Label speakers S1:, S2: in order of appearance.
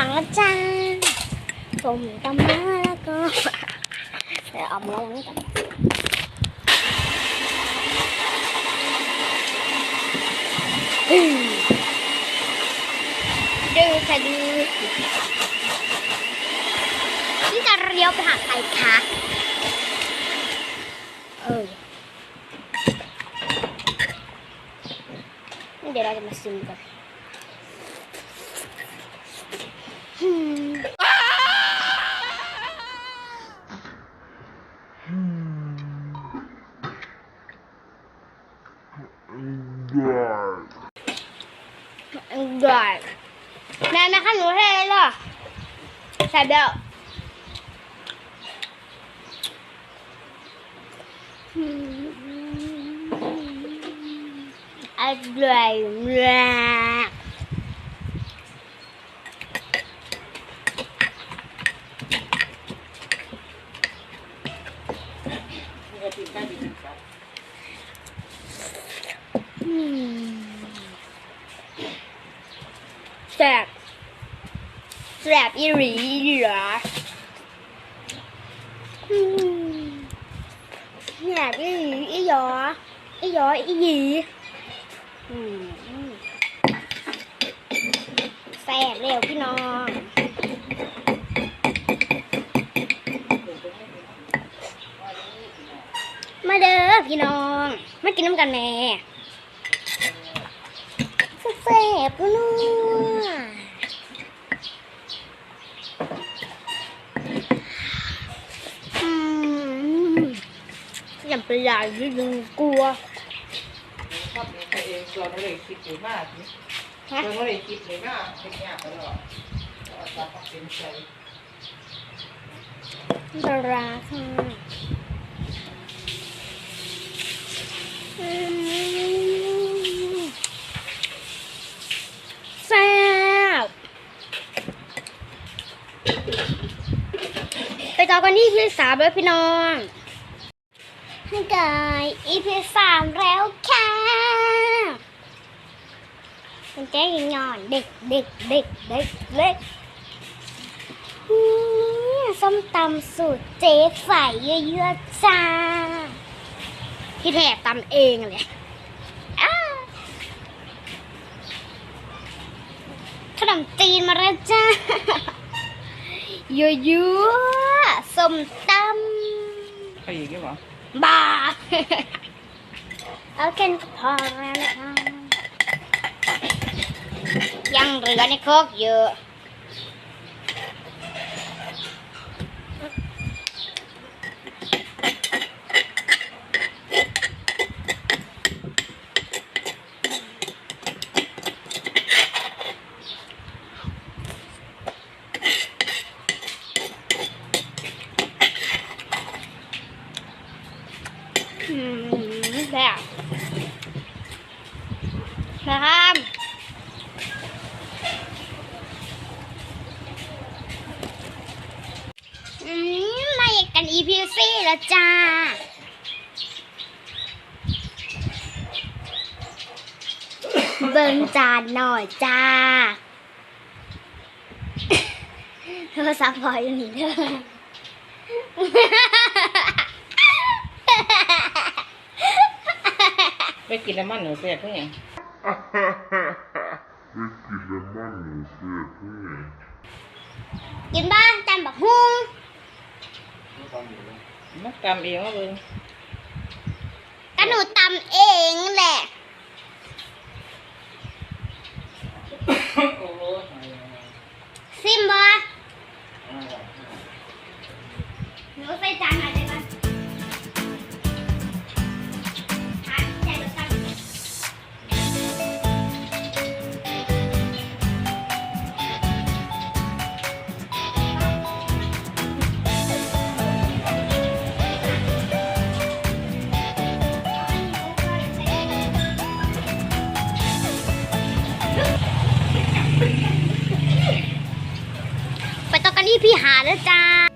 S1: องแล้วจ้าผมตำมาแล้วก็เดี๋ยวเอามาลงนี่ก่อนดูค่ะดูนี่จะเลี้ยวไปหาใครคะเออเดี๋ยวเราจะมาซิมกัน อืมได้แม่แม่ข้า หนูให้เลยเหรอใส่เบแซ่บแซ่บอีหลีเหรอแซ่บอีหลีอีหยออีหยออีหลีแซ่บเร็วพี่น้อง มาเด้อพี่น้อง มากินน้ำกันแม่แซ่บๆนัวอืมอย่าไปใหญ่ที่ดูกลัว
S2: ชอบในตัวเองตัวไม่ได้คิดหรือมากนี่
S1: ฮะ
S2: ตัวไม่ได้คิดหรือมากเป็นยากตลอดเราจะต้องเป็นใจ
S1: ดาราค่ะอืมแซ่บ ไปต่อกันที่ที่สามเลยพี่น้องให้กายอีพีสามแล้วค่ะเป็นแก้ยังงอนเด็กเด็กเด็กเด็กเล็กนี่ส้มตำสูตรเจ๊ไฝ่เยอะๆจ้าพี่แถบตำเองเลยอ้าขนมจีนมาแล้วจ้า เยอะๆส้มตำ
S2: ใครอีกไหมหรอ
S1: บ้าเอาแค่นี้ก็พอแล้วนะคะยังเหลือในโคกเยอะ แบบนะครับมาอีกกัน EP สี่แล้วจ้าเบิ่งจานหน่อยจ้าโทรศัพท์พออยู่นี่เด้อ
S2: ไปกิ นน้ำมันหนูเสียเพื่อน
S3: ไม่กินน้ำมันหนูเสียเพื่อน
S1: กินบ้านจานบักฮุ้ง
S2: มักกำเองว่าเบิ่ง
S1: ก็หนูตำเองแหละ
S2: โอ้โห
S1: ซิมบอหนูใส่จานหน่อยได้ไหม พี่หาแล้วจ้า